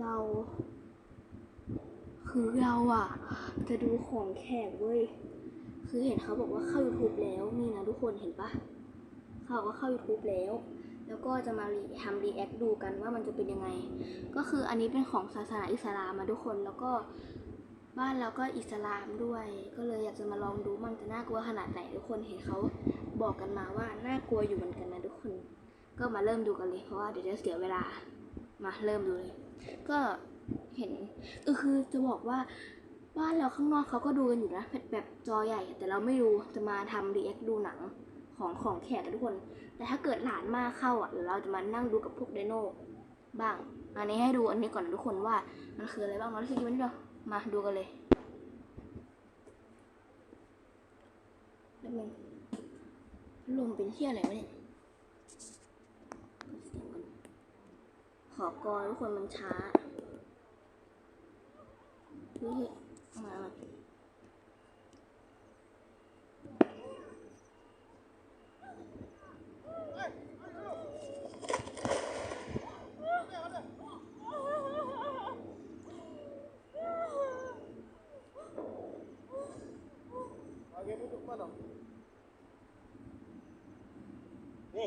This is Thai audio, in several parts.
เรา คือเราอะจะดูของแขกเว้ย คือเห็นเขาบอกว่าเข้า YouTube แล้วนี่นะทุกคนเห็นปะเขาบอกว่าเข้า YouTube แล้ว แล้วก็จะมาทำรีแอคดูกันว่ามันจะเป็นยังไง ก็คืออันนี้เป็นของศาสนาอิสลามมาทุกคนแล้วก็บ้านเราก็อิสลามด้วย ก็เลยอยากจะมาลองดูมันจะน่ากลัวขนาดไหนทุกคนเห็นเขาบอกกันมาว่าน่ากลัวอยู่เหมือนกันนะทุกคน ก็มาเริ่มดูกันเลยเพราะว่าเดี๋ยวจะเสียเวลา มาเริ่มดูเลย ก็เห็นเออคือจะบอกว่าบ้านเราข้างนอกเขาก็ดูกันอยู่นะแบบแบบจอใหญ่ แต่เราไม่ดูจะมาทำรีแอคดูหนังของของแขกกันทุกคน แต่ถ้าเกิดหลานมากเข้าอะเดี๋ยวเราจะมานั่งดูกับพวกไดโน่บ้าง อันนี้ให้ดูอันนี้ก่อนทุกคนว่ามันคืออะไรบ้างเนาะที่มันเดียวมาดูกันเลยแล้วมันลมเป็นเที่ยอะไรวะเนี่ยเสียงก่อน ขอกรทุกคนมันช้าเฮ้ยมาเอามา Lagi duduk mana? Ni.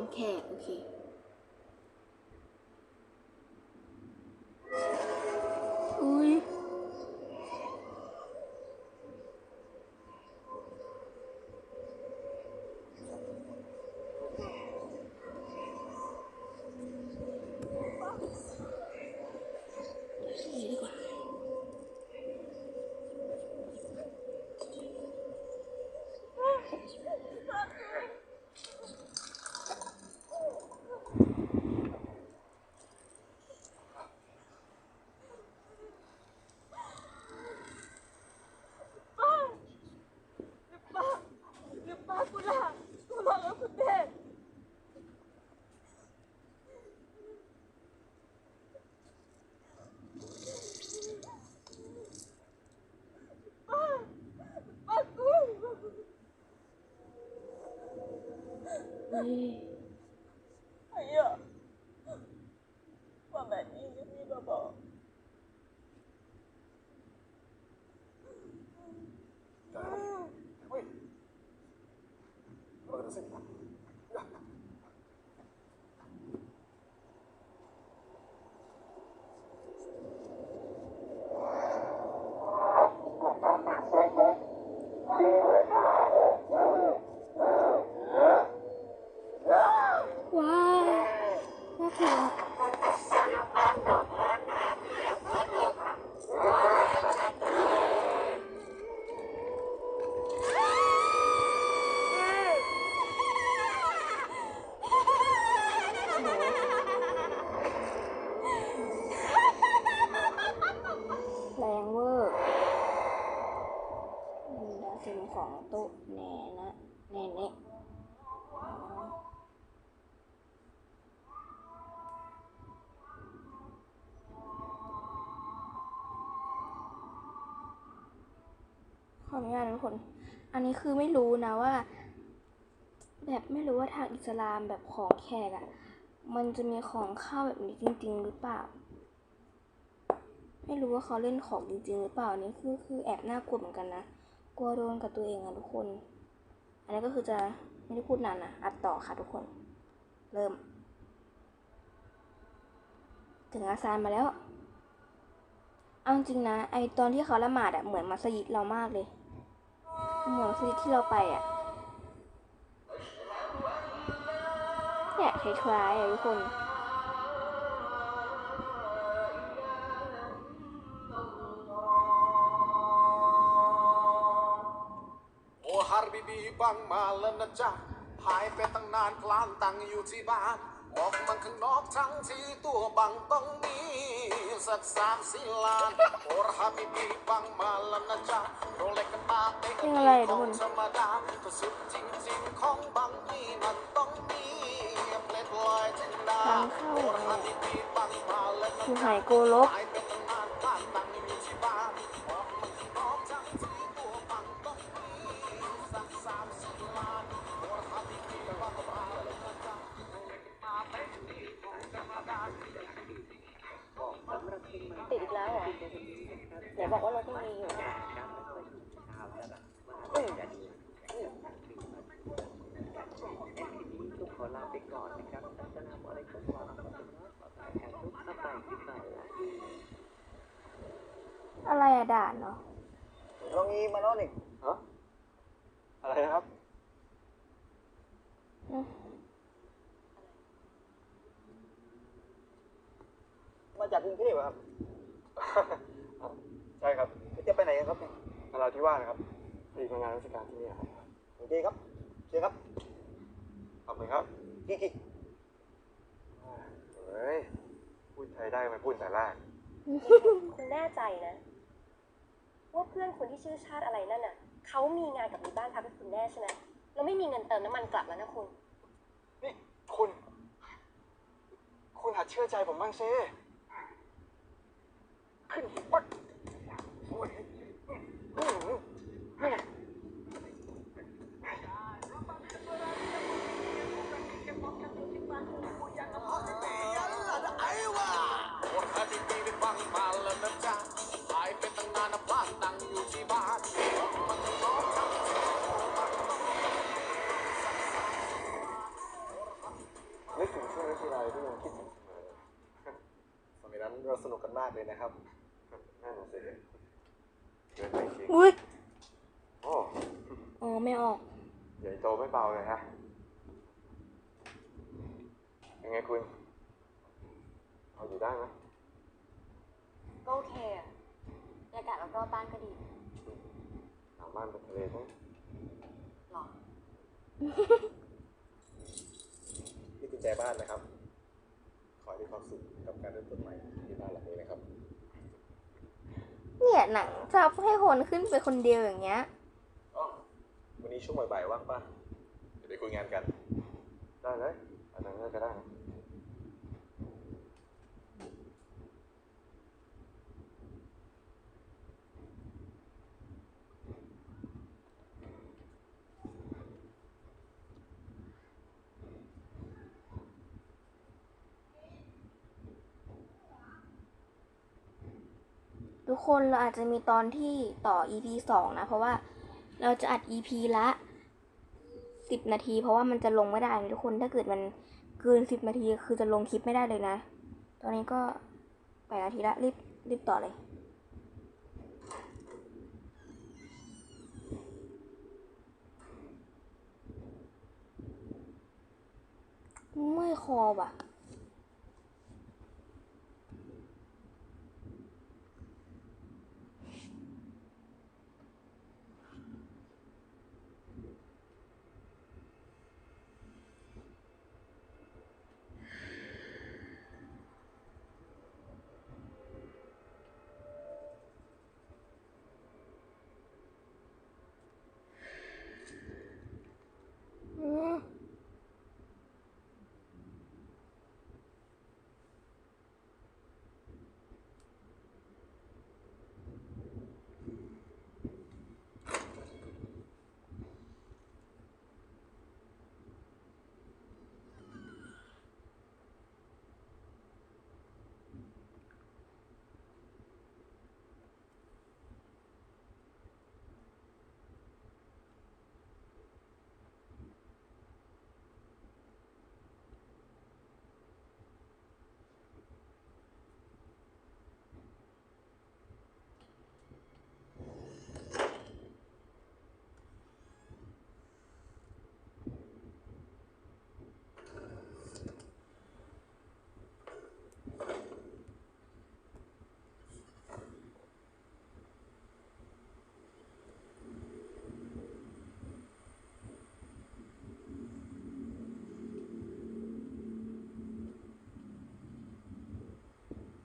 องแขกโอเคอุ้ยนี่ดีกว่า 哎呀，爸买，你是你爸爸。 ตุ๊แน่นะแน่เน่ขออนุญาตทุกคน อันนี้คือไม่รู้นะว่า แบบไม่รู้ว่าทางอิสลามแบบของแขกอะ่ะ มันจะมีของข้าวแบบนี้จริง ๆ หรือเปล่า ไม่รู้ว่าเขาเล่นของจริง ๆ หรือเปล่า อันนี่คือคือแอบน่ากลัวเหมือนกันนะ กลัวโดนกับตัวเองอะทุกคน อันนี้ก็คือจะไม่ได้พูดนานนะอัดต่อค่ะทุกคน เริ่ม ถึงอาซานมาแล้ว เอาจริงนะ ไอตอนที่เขาละหมาดอะเหมือนมัสยิดเรามากเลย เหมือนมัสยิดที่เราไปอะเนี่ยคล้ายๆอะทุกคนารบีบีบังมาแล้วนะจ๊ะหายไปตั้งนานพลานตังอยู่ที่บ้านออกมาข้างนอกทั้งที่ตัวบังต้องมีสักสามสี่ล้านโอรฮาบีบีบังมาแล้วนะจ๊ะโรเล็กกันมาเต็เพลงอะไรทุกคนธรรมดาแต่สุดจริงๆของบังนี่มันต้องมีเพลทลอยจินดาทางเข้าโอรฮาบีบีบังมาแล้วนะคือจ๊ะหายโกลกหายไปตั้งนานบ้ บอกว่ารถยังมีอยู่ทุกคนลาไปก่อนนะครับอัสสลามอะลัยกุมวะเราะลอฮ์วะบะเราะกาตุฮ์สบายดีไหมล่ะอะไรอะด่านเนาะลองอีมาโน่นอีกฮะอะไรนะครับ มาจากกรุงเทพเหรอครับ ใช่ครับ จะไปไหนกันครับเนี่ย นรา ธิวาสนะครับอีกมางานราชการที่นี่ครับโอเคครับเชิญครับขอบคุณครับกิ๊กกิ๊กเฮ้ยพูดไทยได้ไหมพูดแต่แรกคุณแน่ใจนะว่าเพื่อนคุณที่ชื่อชาติอะไรนั่นน่ะเขามีงานกับมีบ้านพักให้คุณแน่ใช่ไหมเราไม่มีเงินเติมน้ำมันกลับแล้วนะคุณ นี่คุณ คุณหัดเชื่อใจผมบ้างสิขึ้นปัก นั้นเราสนุกกันมากเลยนะครับนั่นน่ะสิเกินไปจริงอุ้ยโอ้อ๋อไม่ออก ใหญ่โตไม่เบาเลยฮะยังไงคุณเอาอยู่ได้ไหมก็โอเคอะบรรยากาศรอบๆบ้านก็ดีหาบ้านเป็นทะเลไหมหรอนี่กุญแจบ้านนะครับ ขอให้มีความสุขกับการเริ่มต้นใหม่ที่ บ้านหลังนี้นะครับ เนี่ยหนังชอบให้คนขึ้นไปคนเดียวอย่างเงี้ยอ๋อวันนี้ช่วงบ่ายๆว่างป่ะเดี๋ยวไปคุยงานกัน ได้เลยอาจารย์ก็ได้นะ ทุกคนเราอาจจะมีตอนที่ต่อ EP สองนะ เพราะว่าเราจะอัด EP ละสิบนาที เพราะว่ามันจะลงไม่ได้ทุกคนถ้าเกิดมันเกินสิบนาทีคือจะลงคลิปไม่ได้เลยนะ ตอนนี้ก็แปดนาทีละรีบรีบต่อเลยเมื่อยคอว่ะ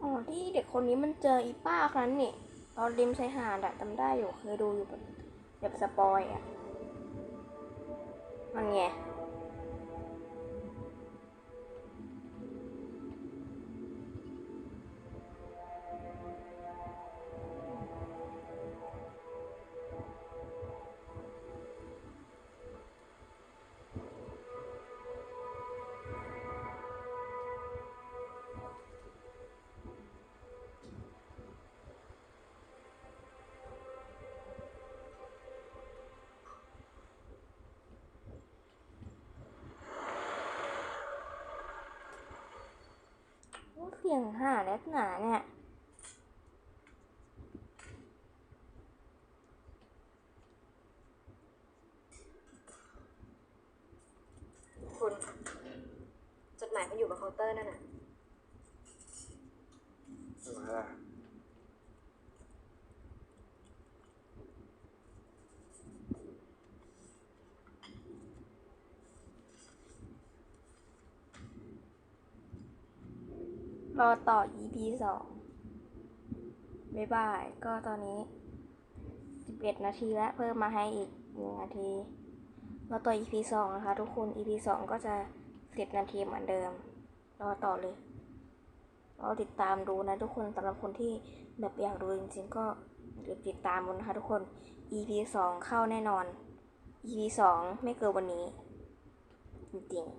อืม ที่เด็กคนนี้มันเจออีป้าครั้นนี่ตอนริมชายหาดอะจำได้อยู่เคยดูอยู่แบบแบบสปอยอะมันไง เสียงหาแลกหนาเนี่ยคุณจดหมายมันอยู่บนเคาน์เตอร์นั่นน่ะใช่ไหมล่ะ รอต่อ EP สองบ๊ายบาย ก็ตอนนี้ 11 นาทีแล้วเพิ่มมาให้อีกหนึ่งนาทีรอต่อ EP สองนะคะ ทุกคน EP สองก็จะ 10 นาทีเหมือนเดิม รอต่อเลยเรอติดตามดูนะทุกคนสำหรับคนที่แบบอยากดูจริงๆก็ติดตามดูนะคะทุกคน EP สองเข้าแน่นอน EP สองไม่เกินวันนี้ จริงๆ